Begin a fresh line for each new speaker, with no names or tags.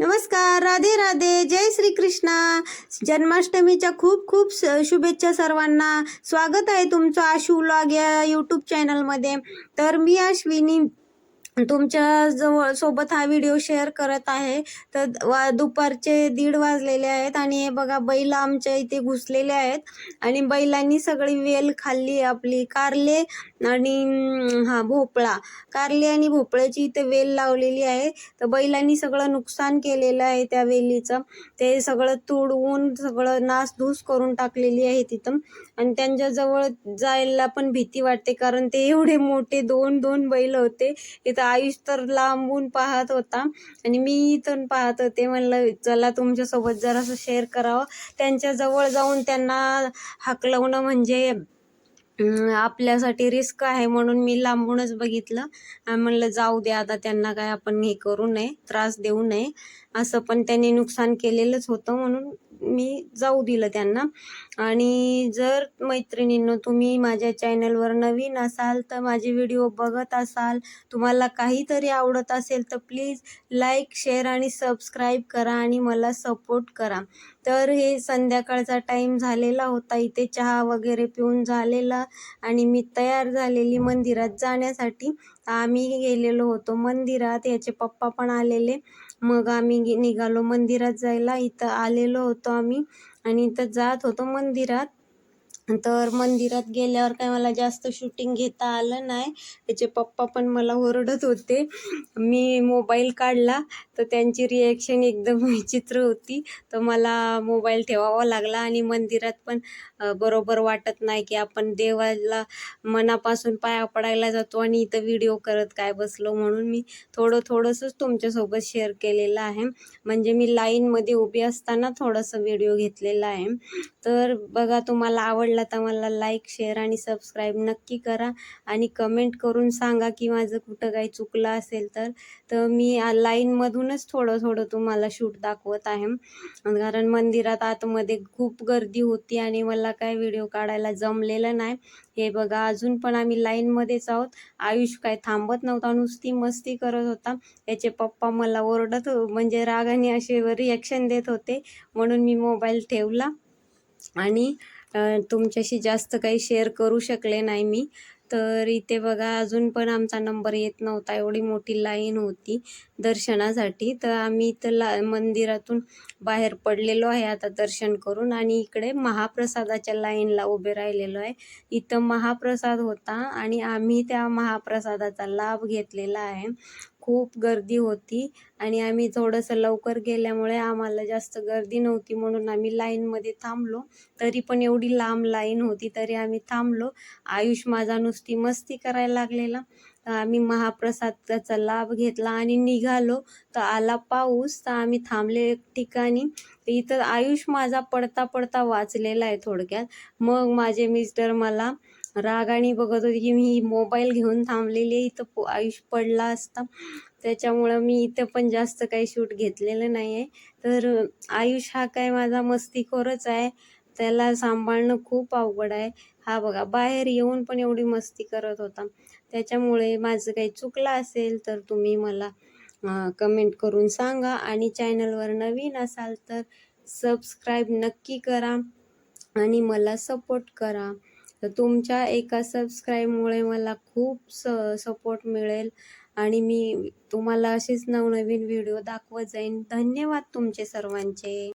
नमस्कार राधे राधे जय श्री कृष्णा जन्माष्टमीच्या खूप खूप स- शुभेच्छा सर्वांना. स्वागत आहे तुमचं आशू व्लॉग या यूट्यूब चॅनलमध्ये तर मी अश्विनी तुमच्या जवळ सोबत हा व्हिडिओ शेअर करत आहे. तर वा दुपारचे दीड वाजलेले आहेत आणि हे बघा बैल आमच्या इथे घुसलेले आहेत. आणि बैलांनी सगळी वेल खाल्ली आपली. कारले आणि हा भोपळा. कारले आणि भोपळ्याची इथे वेल लावलेली आहे. तर बैलांनी सगळं नुकसान केलेलं आहे त्या वेलीचं. ते सगळं तुडवून सगळं नासधूस करून टाकलेली आहे तिथं. आणि त्यांच्याजवळ जायला पण भीती वाटते कारण ते एवढे मोठे दोन दोन बैल होते. इथं आयुष तर लांबून पाहत होता. आणि मी इथून पाहत होते म्हणलं चला तुमच्यासोबत जरासं शेअर करावं. त्यांच्याजवळ जाऊन त्यांना हाकलवणं म्हणजे आपल्यासाठी रिस्क आहे म्हणून मी लांबूनच बघितलं. आणि म्हणलं जाऊ दे आता त्यांना काय आपण हे करू नये त्रास देऊ नये. असं पण त्यांनी नुकसान केलेलंच होतं म्हणून मी जाऊ दिलं त्यांना. आणि जर मैत्रिणींनो तुम्ही माझ्या चॅनलवर नवीन असाल तर माझे व्हिडिओ बघत असाल तुम्हाला काहीतरी आवडत असेल तर प्लीज लाईक शेअर आणि सबस्क्राईब करा आणि मला सपोर्ट करा. तर हे संध्याकाळचा टाईम झालेला होता. इथे चहा वगैरे पिऊन झालेला आणि मी तयार झालेली मंदिरात जाण्यासाठी. आम्ही गेलेलो होतो मंदिरात. याचे पप्पा पण आलेले. मग आम्ही निघालो मंदिरात जायला. इथं आलेलो होतो आम्ही आणि इथं जात होतो मंदिरात. तर मंदिरात गेल्यावर काय मला जास्त शूटिंग घेता आलं नाही. त्याचे पप्पा पण मला ओरडत होते. मी मोबाईल काढला तर त्यांची रिॲक्शन एकदम विचित्र होती. तर मला मोबाईल ठेवावा लागला आणि मंदिरात पण बरोबर वाटत नाही की आपण देवाला मनापासून पाया पडायला जातो आणि इथं व्हिडिओ करत काय बसलो म्हणून मी थोडं थोडंसंच तुमच्यासोबत शेअर केलेलं आहे. म्हणजे मी लाईनमध्ये उभी असताना थोडंसं व्हिडिओ घेतलेला आहे. तर बघा तुम्हाला आवडला तर मला लाईक शेअर आणि सबस्क्राईब नक्की करा. आणि कमेंट करून सांगा की माझं कुठं काही चुकलं असेल तर. तर मी लाईनमधूनच थोडं थोडं तुम्हाला शूट दाखवत आहे. कारण मंदिरात आतमध्ये खूप गर्दी होती आणि मला काय व्हिडिओ काढायला जमलेलं नाही. हे बघा अजून पण आम्ही लाईनमध्येच आहोत. आयुष काय थांबत नव्हता नुसती मस्ती करत होता. याचे पप्पा मला ओरडत म्हणजे रागाने असे रिॲक्शन देत होते. म्हणून मी मोबाईल ठेवला. आणि तुमच्याशी जास्त काही शेअर करू शकले नाही मी. तर इथे बघा अजून पण आमचा नंबर येत नव्हता. एवढी मोठी लाईन होती दर्शनासाठी. तर आम्ही इथं ला मंदिरातून बाहेर पडलेलो आहे आता दर्शन करून. आणि इकडे महाप्रसादाच्या लाईनला उभे राहिलेलो आहे. इथं महाप्रसाद होता आणि आम्ही त्या महाप्रसादाचा लाभ घेतलेला आहे. खूप गर्दी होती आणि आम्ही थोडंसं लवकर गेल्यामुळे आम्हाला जास्त गर्दी नव्हती म्हणून आम्ही लाईनमध्ये थांबलो. तरी पण एवढी लांब लाईन होती तरी आम्ही थांबलो. आयुष माझा नुसती मस्ती करायला लागलेला. आम्ही महाप्रसादाचा लाभ घेतला आणि निघालो. तर आला पाऊस तर आम्ही थांबले एक ठिकाणी. इथं आयुष माझा पडता पडता वाचलेला आहे थोडक्यात. मग माझे मिस्टर मला रागाने बघत होती की मी मोबाईल घेऊन थांबलेली आहे, इथं आयुष पडला असता. त्याच्यामुळं मी इथं पण जास्त काही शूट घेतलेलं नाही आहे तर आयुष हा काय माझा मस्तीखोरच आहे. त्याला सांभाळणं खूप अवघड आहे. हा बघा बाहेर येऊन पण एवढी मस्ती करत होता. त्याच्यामुळे माझं काही चुकलं असेल तर तुम्ही मला कमेंट करून सांगा. आणि चॅनलवर नवीन असाल तर सबस्क्राईब नक्की करा. आणि मला सपोर्ट करा. तर तुमच्या एका सबस्क्राईबमुळे मला खूप स सपोर्ट मिळेल. आणि मी तुम्हाला असेच नवनवीन व्हिडिओ दाखवत जाईन. धन्यवाद तुमचे सर्वांचे.